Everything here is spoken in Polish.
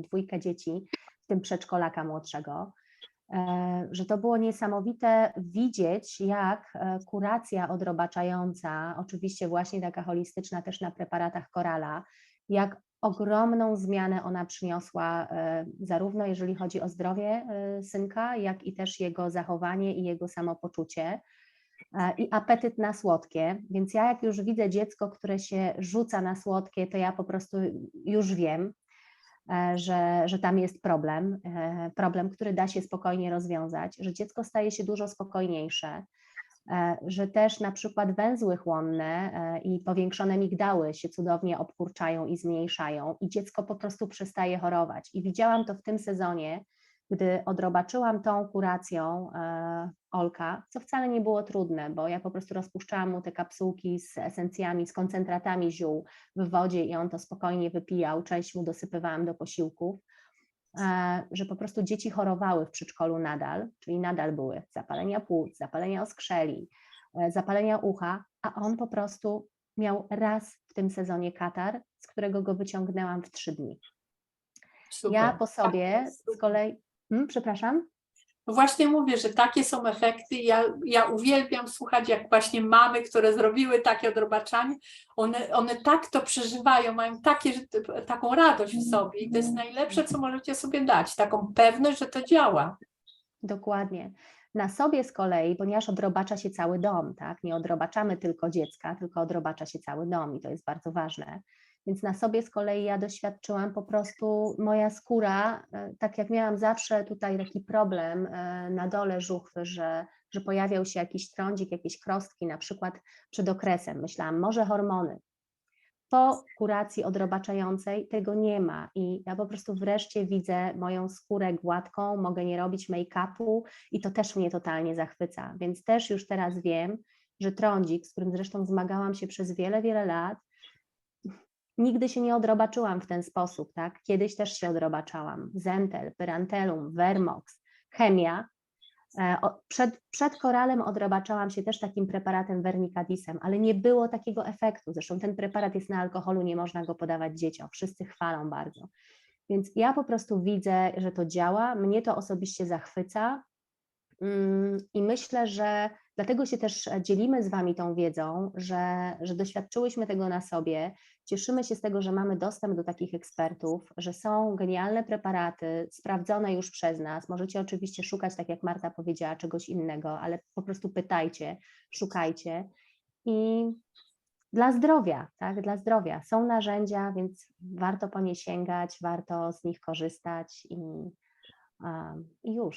dwójkę dzieci, w tym przedszkolaka młodszego, e, że to było niesamowite widzieć, jak e, kuracja odrobaczająca, oczywiście właśnie taka holistyczna też na preparatach korala, jak ogromną zmianę ona przyniosła, e, zarówno jeżeli chodzi o zdrowie synka, jak i też jego zachowanie i jego samopoczucie i apetyt na słodkie. Więc ja, jak już widzę dziecko, które się rzuca na słodkie, to ja po prostu już wiem, że, że tam jest problem, e, problem, który da się spokojnie rozwiązać, że dziecko staje się dużo spokojniejsze, e, że też na przykład węzły chłonne e, i powiększone migdały się cudownie obkurczają i zmniejszają i dziecko po prostu przestaje chorować. I widziałam to w tym sezonie, gdy odrobaczyłam tą kuracją e, Olka, co wcale nie było trudne, bo ja po prostu rozpuszczałam mu te kapsułki z esencjami, z koncentratami ziół w wodzie i on to spokojnie wypijał, część mu dosypywałam do posiłków, e, że po prostu dzieci chorowały w przedszkolu nadal, czyli nadal były zapalenia płuc, zapalenia oskrzeli, e, zapalenia ucha, a on po prostu miał raz w tym sezonie katar, z którego go wyciągnęłam w trzy dni. Super. Ja po sobie Tak, z kolei, hmm, przepraszam, No Właśnie mówię, że takie są efekty. Ja, ja uwielbiam słuchać, jak właśnie mamy, które zrobiły takie odrobaczanie, one, one tak to przeżywają, mają takie, taką radość w sobie i to jest najlepsze, co możecie sobie dać, taką pewność, że to działa. Dokładnie. Na sobie z kolei, ponieważ odrobacza się cały dom, tak? Nie odrobaczamy tylko dziecka, tylko odrobacza się cały dom i to jest bardzo ważne. Więc na sobie z kolei ja doświadczyłam po prostu, moja skóra, e, tak jak miałam zawsze tutaj taki problem e, na dole żuchwy, że, że pojawiał się jakiś trądzik, jakieś krostki, na przykład przed okresem. Myślałam, może hormony. Po kuracji odrobaczającej tego nie ma i ja po prostu wreszcie widzę moją skórę gładką, mogę nie robić make-upu i to też mnie totalnie zachwyca. Więc też już teraz wiem, że trądzik, z którym zresztą zmagałam się przez wiele, wiele lat, nigdy się nie odrobaczyłam w ten sposób, tak? Kiedyś też się odrobaczałam. Zentel, Pyrantelum, Vermox, chemia. E, Przed, przed koralem odrobaczałam się też takim preparatem wernikadisem, ale nie było takiego efektu. Zresztą ten preparat jest na alkoholu, nie można go podawać dzieciom. Wszyscy chwalą bardzo. Więc ja po prostu widzę, że to działa. Mnie to osobiście zachwyca. Mm, I myślę, że dlatego się też e, dzielimy z Wami tą wiedzą, że, że doświadczyłyśmy tego na sobie. Cieszymy się z tego, że mamy dostęp do takich ekspertów, że są genialne preparaty, sprawdzone już przez nas. Możecie oczywiście szukać, tak jak Marta powiedziała, czegoś innego, ale po prostu pytajcie, szukajcie. I dla zdrowia, tak, dla zdrowia. Są narzędzia, więc warto po nie sięgać, warto z nich korzystać i, i już.